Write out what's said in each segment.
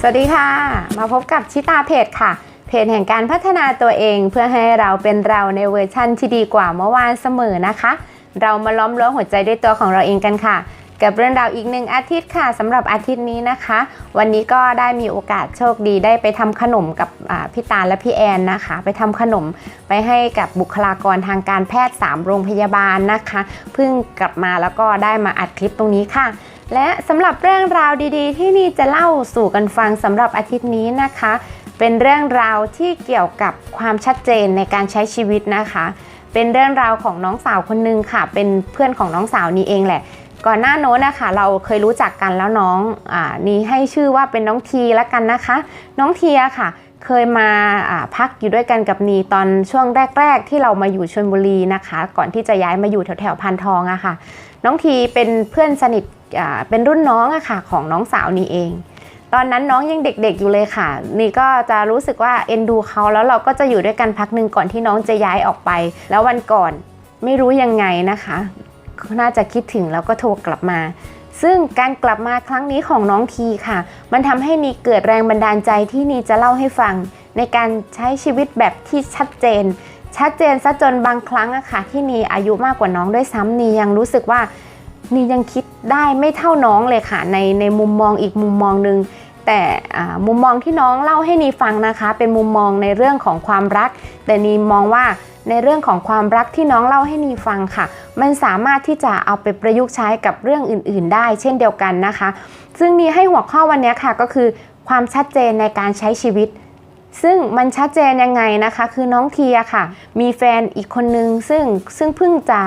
สวัสดีค่ะ มาพบกับชิตาเพจค่ะ เพจแห่งการพัฒนาตัวเองเพื่อให้เราเป็นเราในเวอร์ชั่นที่ดีกว่าเมื่อวานเสมอนะคะ เรามาล้อมรั้วหัวใจด้วยตัวของเราเองกันค่ะ กับเรื่องราวอีกหนึ่งอาทิตย์ค่ะสำหรับอาทิตย์นี้นะคะ วันนี้ก็ได้มีโอกาสโชคดีได้ไปทำขนมกับพี่ตาลและพี่แอนนะคะ ไปทำขนมไปให้กับบุคลากรทางการแพทย์ 3 โรงพยาบาลนะคะเพิ่งกลับมาแล้วก็ได้มาอัดคลิปตรงนี้ค่ะ และสำหรับเรื่องราวดีๆ ที่นี่จะเล่าสู่กันฟังสำหรับอาทิตย์นี้นะคะ เป็นเรื่องราวที่เกี่ยวกับความชัดเจนในการใช้ชีวิตนะคะ เป็นเรื่องราวของน้องสาวคนนึงค่ะ เป็นเพื่อนของน้องสาวนี้เองแหละ ก่อนหน้าโน้นนะคะเราเคยรู้จักกันแล้วน้องอนี่ให้ชื่อว่าเป็นน้องทีล้วกันนะคะ น้องเทียค่ะเคยมาพักอยู่ด้วยกันกับนีตอนช่วงแรก ๆ ที่เรามาอยู่ชลบุรีนะคะ ก่อนที่จะย้ายมาอยู่แถวๆพันทองอะค่ะ น้องทีเป็นเพื่อนสนิท เป็นรุ่นน้องอะค่ะของน้องสาวนี่เอง ตอนนั้นน้องยังเด็กๆอยู่เลยค่ะ นี่ก็จะรู้สึกว่าเอ็นดูเขาแล้วเราก็จะอยู่ด้วยกันพักหนึ่งก่อนที่น้องจะย้ายออกไป แล้ววันก่อนไม่รู้ยังไงนะคะ น่าจะคิดถึงแล้วก็โทรกลับมา ซึ่งการกลับมาครั้งนี้ของน้องทีค่ะ มันทำให้นีเกิดแรงบันดาลใจที่นีจะเล่าให้ฟัง ในการใช้ชีวิตแบบที่ชัดเจน ชัดเจนซะจนบางครั้งอะค่ะที่นีอายุมากกว่าน้องด้วยซ้ำนียังรู้สึกว่า นี่ยังคิดได้ไม่เท่าน้องเลยค่ะ ในในมุมมองอีกมุมมองหนึ่งแต่อ่ามุมมองที่น้องเล่าให้นีฟังนะคะ เป็นมุมมองในเรื่องของความรัก แต่นีมองว่าในเรื่องของความรักที่น้องเล่าให้นีฟังค่ะ มันสามารถที่จะเอาไปประยุกต์ใช้กับเรื่องอื่น ๆ ได้ เช่นเดียวกันนะคะ ซึ่งนีให้หัวข้อวันนี้ค่ะก็คือความชัดเจนในการใช้ชีวิต ซึ่งมันชัดเจนยังไงนะคะ คือน้องเทียค่ะ มีแฟนอีกคนนึงซึ่งซึ่งเพิ่งจะ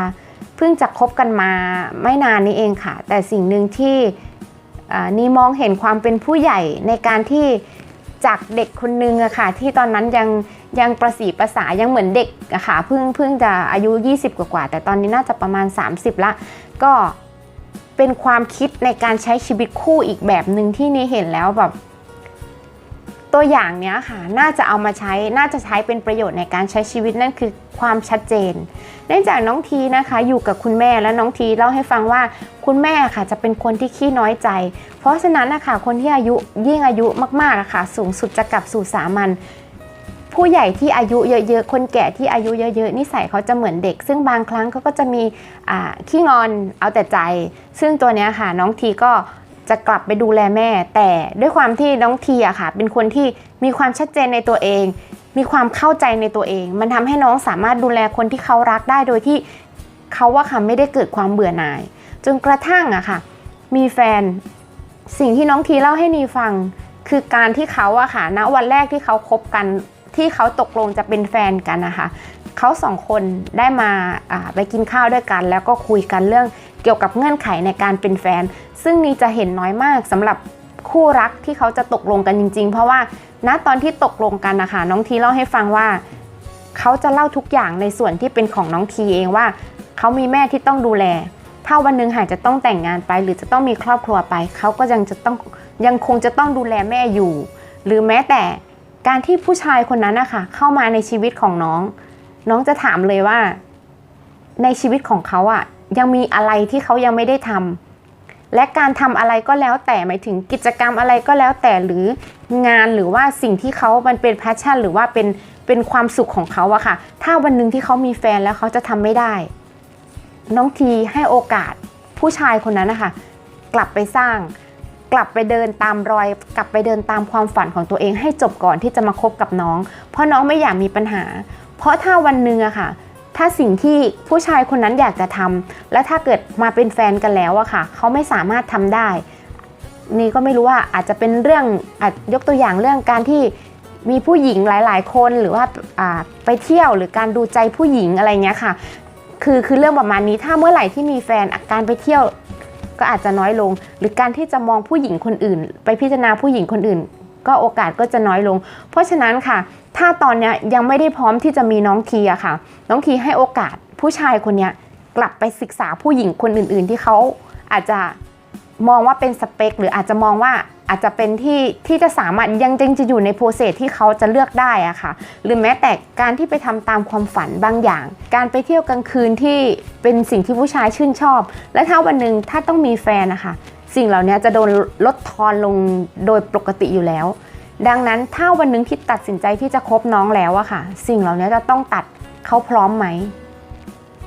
พิ่งจะคบกันมาไม่นานนี้เองค่ะ แต่สิ่งหนึ่งที่นี่มองเห็นความเป็นผู้ใหญ่ในการที่จากเด็กคนนึงอะค่ะ ที่ตอนนั้นยังยังประสีประสายังเหมือนเด็กอะค่ะเพิ่งเพิ่งจะอายุ 20 กว่าๆแต่ตอนนี้น่าจะประมาณ 30 ละ ก็เป็นความคิดในการใช้ชีวิตคู่อีกแบบหนึ่งที่นี่เห็นแล้วแบบ ตัวอย่างเนี้ยค่ะน่าจะเอามาใช้น่าจะใช้เป็นประโยชน์ในการใช้ชีวิตนั่นคือความชัดเจน เนื่องจากน้องทีนะคะ อยู่กับคุณแม่และน้องทีเล่าให้ฟังว่าคุณแม่ค่ะจะเป็นคนที่ขี้น้อยใจ เพราะฉะนั้นนะคะคนที่อายุยิ่งอายุมากๆอะค่ะ สูงสุดจะกลับสู่สามัญผู้ใหญ่ที่อายุเยอะๆ คนแก่ที่อายุเยอะๆ นิสัยเขาจะเหมือนเด็ก ซึ่งบางครั้งเขาก็จะมีขี้งอนเอาแต่ใจ ซึ่งตัวเนี้ยค่ะน้องทีก็ จะกลับไปดูแลแม่ แต่ด้วยความที่น้องทีอะค่ะ เป็นคนที่มีความชัดเจนในตัวเอง มีความเข้าใจในตัวเอง มันทำให้น้องสามารถดูแลคนที่เขารักได้โดยที่เขาว่าค่ะไม่ได้เกิดความเบื่อหน่าย จนกระทั่งอะค่ะ มีแฟนสิ่งที่น้องทีเล่าให้นีฟัง คือการที่เขาอะค่ะณวันแรกที่เขาคบกันที่เขาตกลงจะเป็นแฟนกันนะคะเขาสองคนได้มาไปกินข้าวด้วยกัน แล้วก็คุยกันเรื่อง เกี่ยวกับเงื่อนไขในการเป็นแฟน ซึ่งนี่จะเห็นน้อยมากสำหรับคู่รักที่เขาจะตกลงกันจริง ๆ เพราะว่าณตอนที่ตกลงกันนะคะน้องทีเล่าให้ฟังว่า เขาจะเล่าทุกอย่างในส่วนที่เป็นของน้องทีเองว่า เขามีแม่ที่ต้องดูแล ถ้าวันหนึ่งหากจะต้องแต่งงานไป หรือจะต้องมีครอบครัวไป เขาก็ยังจะต้องยังคงจะต้องดูแลแม่อยู่ หรือแม้แต่การที่ผู้ชายคนนั้นนะคะเข้ามาในชีวิตของน้อง น้องจะถามเลยว่า ในชีวิตของเขาอะ ยังมีอะไรที่เขายังไม่ได้ทำและการทำอะไรก็แล้วแต่หมายถึงกิจกรรมอะไรก็แล้วแต่หรืองานหรือว่าสิ่งที่เขามันเป็นแพชชั่น หรือว่าเป็นเป็นความสุขของเขาอะค่ะ ถ้าวันหนึ่งที่เขามีแฟนแล้วเขาจะทำไม่ได้ น้องทีให้โอกาสผู้ชายคนนั้นนะคะกลับไปสร้างกลับไปเดินตามรอย กลับไปเดินตามความฝันของตัวเองให้จบก่อนที่จะมาคบกับน้อง เพราะน้องไม่อยากมีปัญหา เพราะถ้าวันหนึ่งอะค่ะ ถ้าสิ่งที่ผู้ชายคนนั้นอยากจะทำและถ้าเกิดมาเป็นแฟนกันแล้วอะค่ะ เขาไม่สามารถทำได้ นี่ก็ไม่รู้ว่าอาจจะเป็นเรื่องอายกตัวอย่างเรื่องการที่มีผู้หญิงหลาย ๆ คนหรือว่าอ่าไปเที่ยวหรือการดูใจผู้หญิงอะไรเงี้ยค่ะคือคือเรื่องประมาณนี้ถ้าเมื่อไหร่ที่มีแฟนอาการไปเที่ยวก็อาจจะน้อยลง หรือการที่จะมองผู้หญิงคนอื่น ไปพิจารณาผู้หญิงคนอื่น ก็โอกาสก็จะน้อยลง เพราะฉะนั้นค่ะ ถ้าตอนนี้ยังไม่ได้พร้อมที่จะมีน้องทีอะค่ะ น้องทีให้โอกาสผู้ชายคนนี้กลับไปศึกษาผู้หญิงคนอื่น ๆ ที่เขาอาจจะมองว่าเป็นสเปค หรืออาจจะมองว่าอาจจะเป็นที่ที่จะสามารถยังยังจะอยู่ในโปรเซสที่เขาจะเลือกได้อะค่ะ หรือแม้แต่การที่ไปทำตามความฝันบางอย่าง การไปเที่ยวกลางคืนที่เป็นสิ่งที่ผู้ชายชื่นชอบ และถ้าวันหนึ่งถ้าต้องมีแฟนนะคะ สิ่งเหล่านี้จะโดนลดทอนลงโดยปกติอยู่แล้ว ดังนั้นถ้าวันหนึงที่ตัดสินใจที่จะคบน้องแล้วอะค่ะ สิ่งเหล่านี้จะต้องตัดเขาพร้อมไหม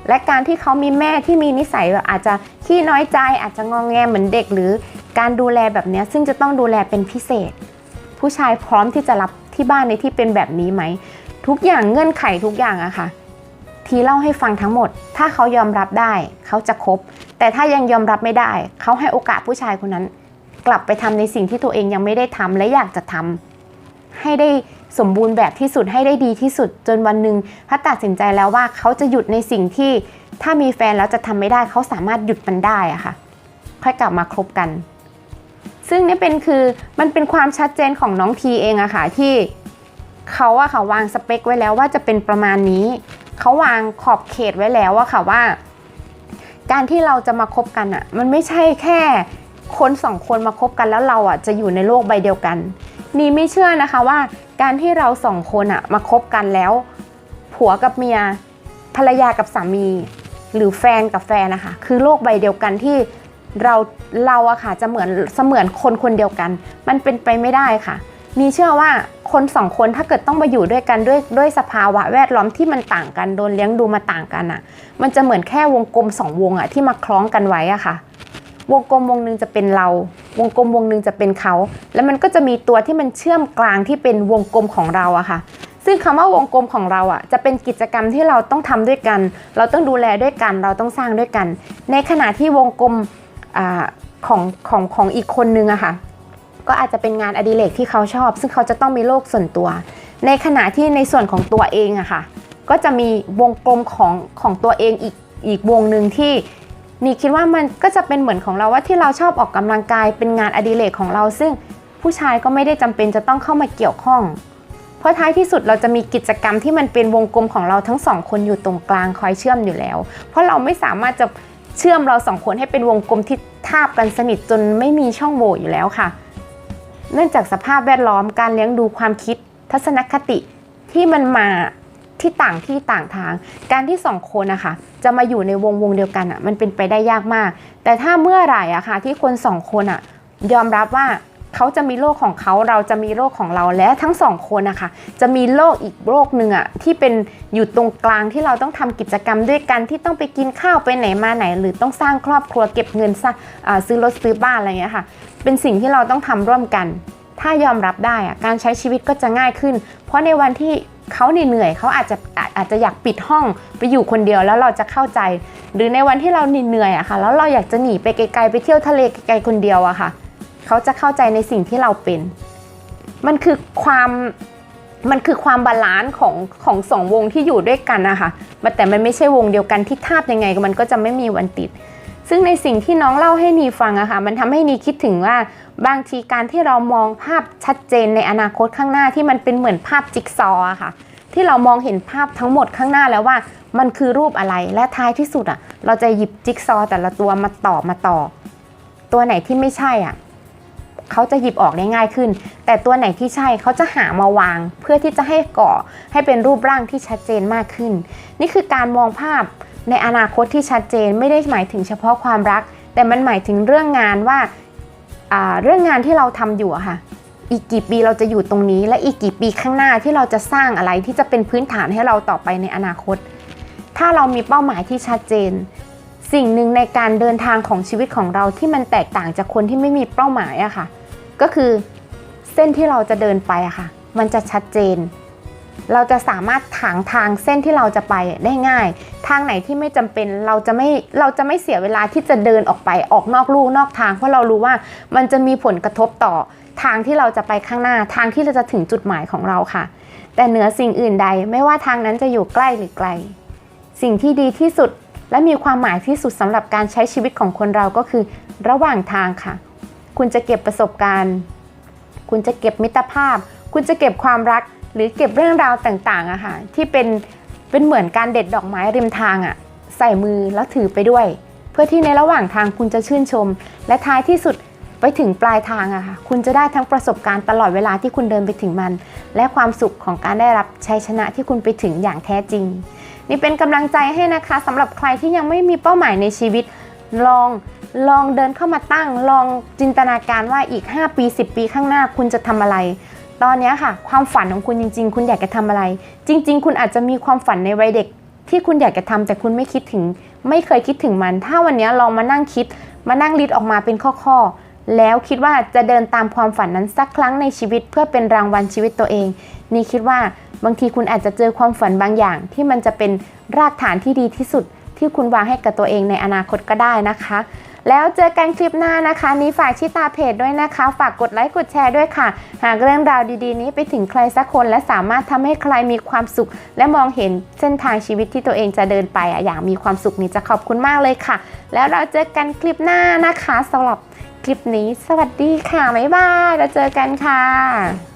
และการที่เขามีแม่ที่มีนิสัยแบบอาจจะขี้น้อยใจอาจจะงองแงเหมือนเด็ก หรือการดูแลแบบนี้ซึ่งจะต้องดูแลเป็นพิเศษ ผู้ชายพร้อมที่จะรับที่บ้านในที่เป็นแบบนี้ไหม ทุกอย่างเงื่อนไขทุกอย่างอะค่ะ ทีเล่าให้ฟังทั้งหมด ถ้าเขายอมรับได้ เขาจะคบ แต่ถ้ายังยอมรับไม่ได้ เขาให้โอกาสผู้ชายคนนั้น กลับไปทำในสิ่งที่ตัวเองยังไม่ได้ทำและอยากจะทำให้ได้สมบูรณ์แบบที่สุดให้ได้ดีที่สุดจนวันหนึ่งถ้าตัดสินใจแล้วว่าเขาจะหยุดในสิ่งที่ถ้ามีแฟนแล้วจะทำไม่ได้เขาสามารถหยุดมันได้อะค่ะ ค่อยกลับมาคบกัน ซึ่งนี่เป็นคือมันเป็นความชัดเจนของน้องทีเองอะค่ะที่เขาอะค่ะวางสเปคไว้แล้วว่าจะเป็นประมาณนี้ เขาวางขอบเขตไว้แล้วอะค่ะว่า การที่เราจะมาคบกันอะมันไม่ใช่แค่ คนสองคนมาคบกันแล้วเราอะจะอยู่ในโลกใบเดียวกัน นี่ไม่เชื่อนะคะว่าการที่เราสองคนอะมาคบกันแล้ว ผัวกับเมีย ภรรยากับสามี หรือแฟนกับแฟนนะคะคือโลกใบเดียวกันที่เราเราอะค่ะจะเหมือนเสมือนคนคนเดียวกัน มันเป็นไปไม่ได้ค่ะ นี่เชื่อว่าคนสองคนถ้าเกิดต้องมาอยู่ด้วยกันด้วยด้วยสภาวะแวดล้อมที่มันต่างกันโดนเลี้ยงดูมาต่างกันอะมันจะเหมือนแค่วงกลมสองวงอะที่มาคล้องกันไว้อะค่ะ วงกลมวงหนึ่งจะเป็นเรา วงกลมวงหนึ่งจะเป็นเขา แล้วมันก็จะมีตัวที่มันเชื่อมกลางที่เป็นวงกลมของเราอะค่ะ ซึ่งคำว่าวงกลมของเราอะจะเป็นกิจกรรมที่เราต้องทำด้วยกัน เราต้องดูแลด้วยกัน เราต้องสร้างด้วยกัน ในขณะที่วงกลมอของของของอีกคนนึงอะค่ะ ก็อาจจะเป็นงานอดิเรกที่เขาชอบ ซึ่งเขาจะต้องมีโลกส่วนตัว ในขณะที่ในส่วนของตัวเองอะค่ะ ก็จะมีวงกลมของของตัวเองอีกอีกวงหนึ่งที่ นี่คิดว่ามันก็จะเป็นเหมือนของเราว่าที่เราชอบออกกำลังกายเป็นงานอดิเรกของเรา ซึ่งผู้ชายก็ไม่ได้จำเป็นจะต้องเข้ามาเกี่ยวข้อง เพราะท้ายที่สุดเราจะมีกิจกรรมที่มันเป็นวงกลมของเราทั้งสองคนอยู่ตรงกลางคอยเชื่อมอยู่แล้ว เพราะเราไม่สามารถจะเชื่อมเราสองคนให้เป็นวงกลมที่ทาบกันสนิทจนไม่มีช่องโหว่อยู่แล้วค่ะ เนื่องจากสภาพแวดล้อมการเลี้ยงดูความคิด ทัศนคติที่มันมา ที่ต่างที่ต่างทาง การที่สองคนนะคะจะมาอยู่ในวงวงเดียวกันอะมันเป็นไปได้ยากมาก แต่ถ้าเมื่อไหร่อะค่ะที่คนสองคนอะยอมรับว่าเขาจะมีโลกของเขาเราจะมีโลกของเราและทั้งสองคนนะคะจะมีโลกอีกโลกหนึ่งอะที่เป็นอยู่ตรงกลางที่เราต้องทำกิจกรรมด้วยกันที่ต้องไปกินข้าวไปไหนมาไหน หรือต้องสร้างครอบครัวเก็บเงินสร้างซื้อรถซื้อบ้านอะไรอย่างเงี้ยค่ะ เป็นสิ่งที่เราต้องทำร่วมกัน ถ้ายอมรับได้อะการใช้ชีวิตก็จะง่ายขึ้น เพราะในวันที่ เขาเหนื่อยเขาอาจจะอาจจะอยากปิดห้องไปอยู่คนเดียวแล้วเราจะเข้าใจ หรือในวันที่เราเหนื่อยอะค่ะแล้วเราอยากจะหนีไปไกลๆไปเที่ยวทะเลไกลๆคนเดียวอะค่ะเขาจะเข้าใจในสิ่งที่เราเป็น มันคือความมันคือความบาลานซ์ของของสองวงที่อยู่ด้วยกันนะคะแต่มันไม่ใช่วงเดียวกันที่ทาบยังไงมันก็จะไม่มีวันติด ซึ่งในสิ่งที่น้องเล่าให้นีฟังอะค่ะ มันทำให้นีคิดถึงว่าบางทีการที่เรามองภาพชัดเจนในอนาคตข้างหน้าที่มันเป็นเหมือนภาพจิ๊กซอว์อะค่ะ ที่เรามองเห็นภาพทั้งหมดข้างหน้าแล้วว่า มันคือรูปอะไรและท้ายที่สุดอะเราจะหยิบจิ๊กซอว์แต่ละตัวมาต่อมาต่อ ตัวไหนที่ไม่ใช่อะเขาจะหยิบออกได้ง่ายขึ้น แต่ตัวไหนที่ใช่เขาจะหามาวาง เพื่อที่จะให้ก่อให้เป็นรูปร่างที่ชัดเจนมากขึ้น นี่คือการมองภาพ ในอนาคตที่ชัดเจนไม่ได้หมายถึงเฉพาะความรัก แต่มันหมายถึงเรื่องงานว่าเรื่องงานที่เราทำอยู่ค่ะ อีกกี่ปีเราจะอยู่ตรงนี้ และอีกกี่ปีข้างหน้าที่เราจะสร้างอะไรที่จะเป็นพื้นฐานให้เราต่อไปในอนาคต ถ้าเรามีเป้าหมายที่ชัดเจน สิ่งหนึ่งในการเดินทางของชีวิตของเราที่มันแตกต่างจากคนที่ไม่มีเป้าหมายอะค่ะ ก็คือเส้นที่เราจะเดินไปอะค่ะ มันจะชัดเจน เราจะสามารถถางทางเส้นที่เราจะไปได้ง่าย ทางไหนที่ไม่จำเป็นเราจะไม่เราจะไม่เสียเวลาที่จะเดินออกไปออกนอกลู่นอกทาง เพราะเรารู้ว่ามันจะมีผลกระทบต่อทางที่เราจะไปข้างหน้าทางที่เราจะถึงจุดหมายของเราค่ะ แต่เหนือสิ่งอื่นใดไม่ว่าทางนั้นจะอยู่ใกล้หรือไกล สิ่งที่ดีที่สุดและมีความหมายที่สุดสำหรับการใช้ชีวิตของคนเราก็คือ ระหว่างทางค่ะ คุณจะเก็บประสบการณ์ คุณจะเก็บมิตรภาพ คุณจะเก็บความรัก หรือเก็บเรื่องราวต่างๆอะค่ะที่เป็นเป็นเหมือนการเด็ดดอกไม้ริมทางอะใส่มือแล้วถือไปด้วย เพื่อที่ในระหว่างทางคุณจะชื่นชม และท้ายที่สุดไปถึงปลายทางอะค่ะคุณจะได้ทั้งประสบการณ์ตลอดเวลาที่คุณเดินไปถึงมัน และความสุขของการได้รับชัยชนะที่คุณไปถึงอย่างแท้จริง นี่เป็นกำลังใจให้นะคะสำหรับใครที่ยังไม่มีเป้าหมายในชีวิตลองลองเดินเข้ามาตั้ง ลองจินตนาการว่าอีก 5 ปี 10 ปีข้างหน้าคุณจะทำอะไร ตอนนี้ค่ะ ความฝันของคุณจริง ๆ คุณอยากจะทำอะไร จริง ๆ คุณอาจจะมีความฝันในวัยเด็ก ที่คุณอยากจะทำแต่คุณไม่คิดถึง ไม่เคยคิดถึงมัน ถ้าวันนี้ลองมานั่งคิด มานั่งลิดออกมาเป็นข้อๆแล้วคิดว่าจะเดินตามความฝันนั้นสักครั้งในชีวิต เพื่อเป็นรางวัลชีวิตตัวเอง นี่คิดว่าบางทีคุณอาจจะเจอความฝันบางอย่าง ที่มันจะเป็นรากฐานที่ดีที่สุด ที่คุณวางให้กับตัวเองในอนาคตก็ได้นะคะ แล้วเจอกันคลิปหน้านะคะนี้ฝากชิตาเพจด้วยนะคะ ฝากกดไลค์กดแชร์ด้วยค่ะ หากเรื่องราวดีๆ นี้ไปถึงใครสักคน และสามารถทำให้ใครมีความสุข และมองเห็นเส้นทางชีวิตที่ตัวเองจะเดินไปอะอย่างมีความสุขนี่จะขอบคุณมากเลยค่ะ แล้วเราเจอกันคลิปหน้านะคะสำหรับคลิปนี้ สวัสดีค่ะบ๊ายบายแล้วเจอกันค่ะ